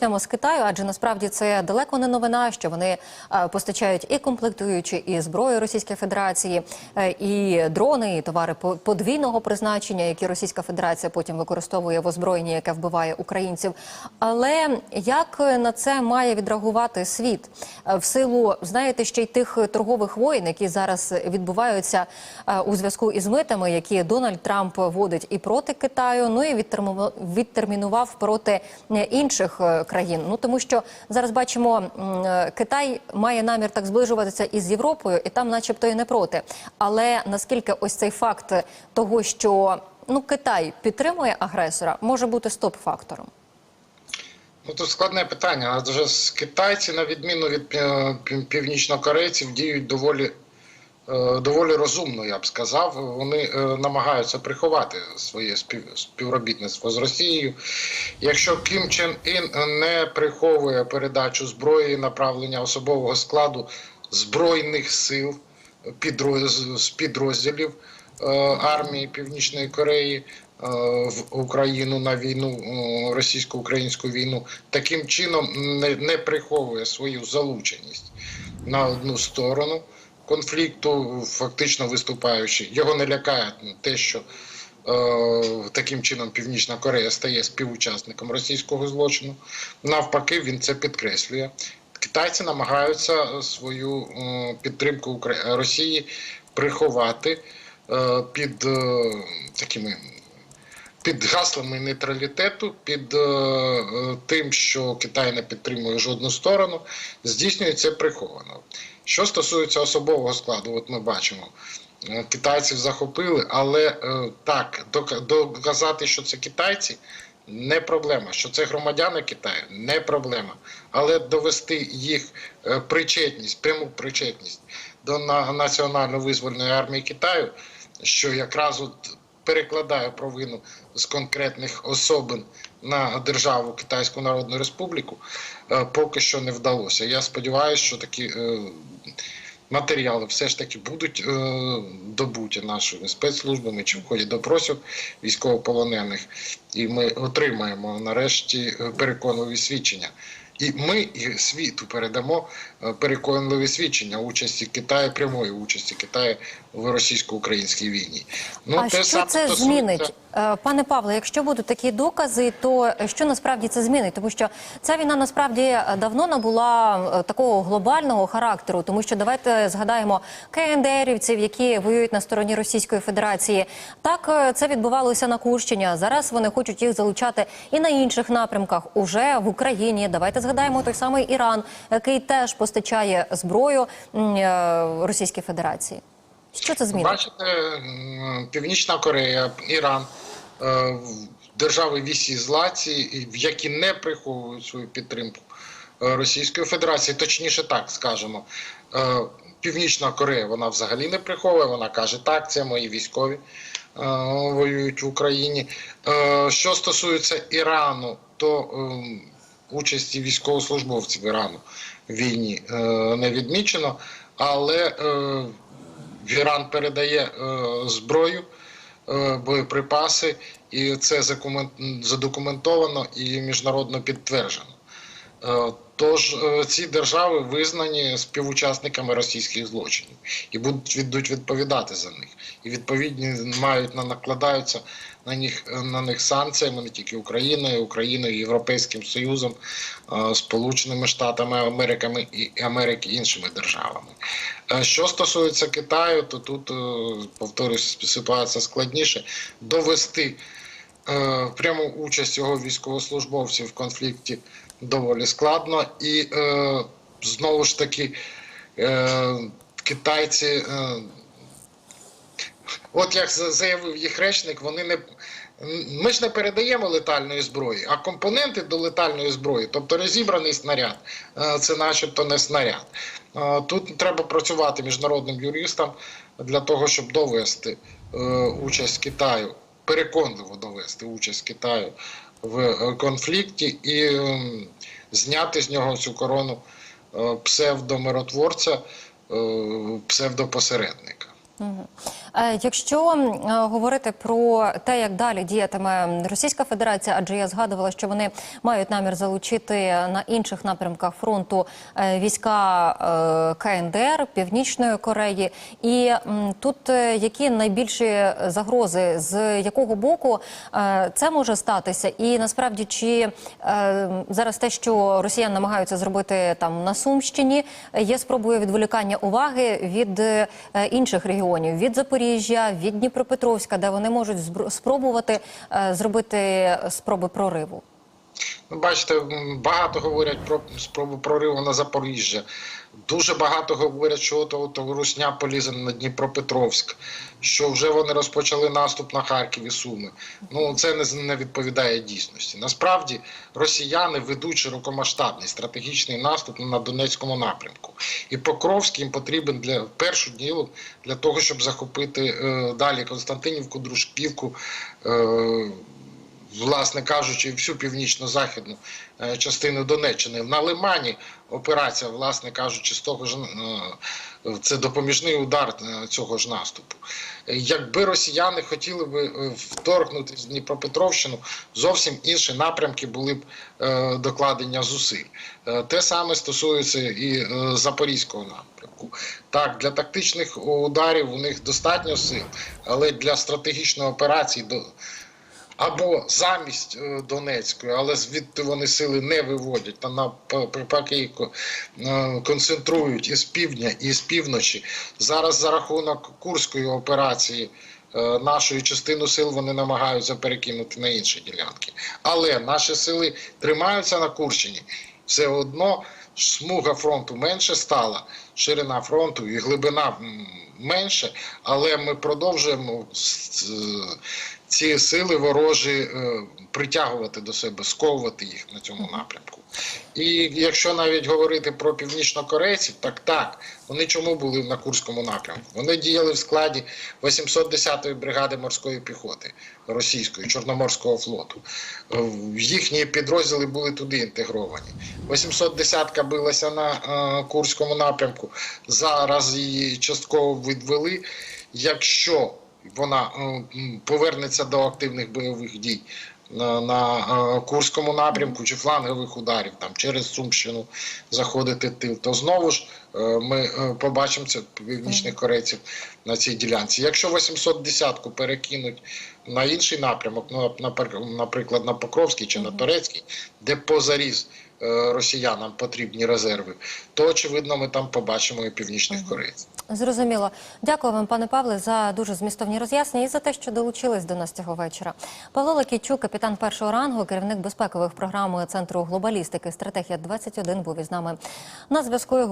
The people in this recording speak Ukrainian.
почнемо з Китаю, адже насправді це далеко не новина, що вони е, постачають і комплектуючі, і зброю Російської Федерації, е, і дрони, і товари по- подвійного призначення, які Російська Федерація потім використовує в озброєнні, яке вбиває українців. Але як на це має відреагувати світ Е, в силу, знаєте, ще й тих торгових воєн, які зараз відбуваються у зв'язку із митами, які Дональд Трамп вводить і проти Китаю, ну і відтерміну- відтермінував проти інших країн. Ну тому що зараз бачимо, е, Китай має намір так зближуватися із Європою, і там, начебто, і не проти. Але наскільки ось цей факт того, що ну Китай підтримує агресора, може бути стоп-фактором. Ну тут складне питання. Адже китайці, на відміну від пі- пі- північнокорейців, діють доволі, доволі розумно, я б сказав. Вони е, намагаються приховати своє співробітництво з Росією. Якщо Кім Чен Ін не приховує передачу зброї, направлення особового складу збройних сил з підрозділів е, армії Північної Кореї е, в Україну на війну е, російсько-українську війну, таким чином не приховує свою залученість на одну сторону конфлікту, фактично виступаючи. Його не лякає те, що е, таким чином Північна Корея стає співучасником російського злочину. Навпаки, він це підкреслює. Китайці намагаються свою підтримку Росії приховати е, під е, такими під гаслами нейтралітету, під е, е, тим, що Китай не підтримує жодну сторону, здійснюється приховано. Що стосується особового складу, от ми бачимо, е, китайців захопили, але е, так, дока- доказати, що це китайці. Не проблема, що це громадяни Китаю, не проблема. Але довести їх е, причетність, пряму причетність до на- національно-визвольної армії Китаю, що якраз от перекладає провину з конкретних особин на державу Китайську Народну Республіку, е, поки що не вдалося. Я сподіваюся, що такі е, матеріали все ж таки будуть е, добуті нашими спецслужбами чи в ході допросів військовополонених, і ми отримаємо нарешті переконливі свідчення. І ми і світу передамо е, переконливі свідчення участі Китаю, прямої участі Китаю в російсько-українській війні. Ну, а що саме це змінить, Е, пане Павло? Якщо будуть такі докази, то що насправді це змінить? Тому що ця війна насправді е, давно набула такого глобального характеру, тому що давайте згадаємо КНДРівців, які воюють на стороні Російської Федерації. Так це відбувалося на Курщині. Зараз вони хочуть їх залучати і на інших напрямках, уже в Україні. Давайте згадаємо той самий Іран, який теж постачає зброю е, Російській Федерації. Що це змінить? Бачите, Північна Корея, Іран, е, держави вісі злаці, які не приховують свою підтримку е, Російської Федерації, точніше так скажемо. Північна Корея вона взагалі не приховує, вона каже, так, це мої військові воюють в Україні. Що стосується Ірану, то ем, участі військовослужбовців Ірану в війні е, не відмічено, але е, Іран передає е, зброю, е, боєприпаси, і це задокументовано і міжнародно підтверджено. Тож е, ці держави визнані співучасниками російських злочинів і будуть віддуть відповідати за них. І відповідні мають на накладаються на них на них санкціями не тільки Україною, Україною, Європейським Союзом, е, Сполученими Штатами Америками і Америки іншими державами. Е, Що стосується Китаю, то тут повторюсь, ситуація складніше довести пряму участь його військовослужбовців в конфлікті доволі складно. І е, знову ж таки е, китайці, е, от як заявив їх речник, вони не. Ми ж не передаємо летальної зброї, а компоненти до летальної зброї, тобто розібраний снаряд, е, це начебто не снаряд. Е, Тут треба працювати міжнародним юристам для того, щоб довести е, участь Китаю, переконливо довести участь Китаю в е, конфлікті і ем, зняти з нього цю корону е, псевдомиротворця, е, псевдопосередника. Мгм. Е, Якщо е, говорити про те, як далі діятиме Російська Федерація, адже я згадувала, що вони мають намір залучити на інших напрямках фронту е, війська КНДР Північної Кореї, і тут які найбільші загрози, з якого боку це може статися, і насправді чи зараз те, що росіяни намагаються зробити там на Сумщині, є спробою відволікання уваги від інших регіонів від Запоріжжя, від Дніпропетровська, де вони можуть спробувати е, зробити спроби прориву. Ну, Бачите, багато говорять про спробу прориву на Запоріжжя. Дуже багато говорять, що от, от Русня полізе на Дніпропетровськ, що вже вони розпочали наступ на Харків і Суми. Ну це не, не відповідає дійсності. Насправді росіяни ведуть широкомасштабний стратегічний наступ на Донецькому напрямку. І Покровський їм потрібен для першу ділу для того, щоб захопити е, далі Константинівку, Дружківку. Е, власне кажучи, всю північно-західну е, частину Донеччини. На Лимані операція, власне кажучи, з того ж е, це допоміжний удар е, цього ж наступу. Якби росіяни хотіли би вторгнутися в Дніпропетровщину, зовсім інші напрямки були б докладення зусиль. Те саме стосується і Запорізького напрямку. Так, для тактичних ударів у них достатньо сил, але для стратегічної операції до або замість е, Донецької, але звідти вони сили не виводять, та навпаки ко- е, концентрують із півдня і з півночі. Зараз за рахунок Курської операції е, нашою частину сил вони намагаються перекинути на інші ділянки. Але наші сили тримаються на Курщині. Все одно смуга фронту менше стала, ширина фронту і глибина менше, але ми продовжуємо ці сили ворожі е, притягувати до себе, сковувати їх на цьому напрямку. І якщо навіть говорити про північнокорейців, так так, вони чому були на Курському напрямку? Вони діяли в складі 810-ї бригади морської піхоти російської Чорноморського флоту. Е, Їхні підрозділи були туди інтегровані. 810-ка билася на е, Курському напрямку. Зараз її частково відвели. Якщо вона повернеться до активних бойових дій на, на е, Курському напрямку чи флангових ударів там через Сумщину заходити тил, то знову ж е, ми е, побачимо це північних корейців на цій ділянці. Якщо 810-ку перекинуть на інший напрямок, ну, наприклад, на Покровський чи на Торецький, де позаріз росіянам потрібні резерви, то очевидно ми там побачимо і північних корейців. Зрозуміло. Дякую вам, пане Павле, за дуже змістовні роз'яснення і за те, що долучились до нас цього вечора. Павло Лакійчук, капітан першого рангу, керівник безпекових програм Центру глобалістики Стратегія 21 був із нами на зв'язку.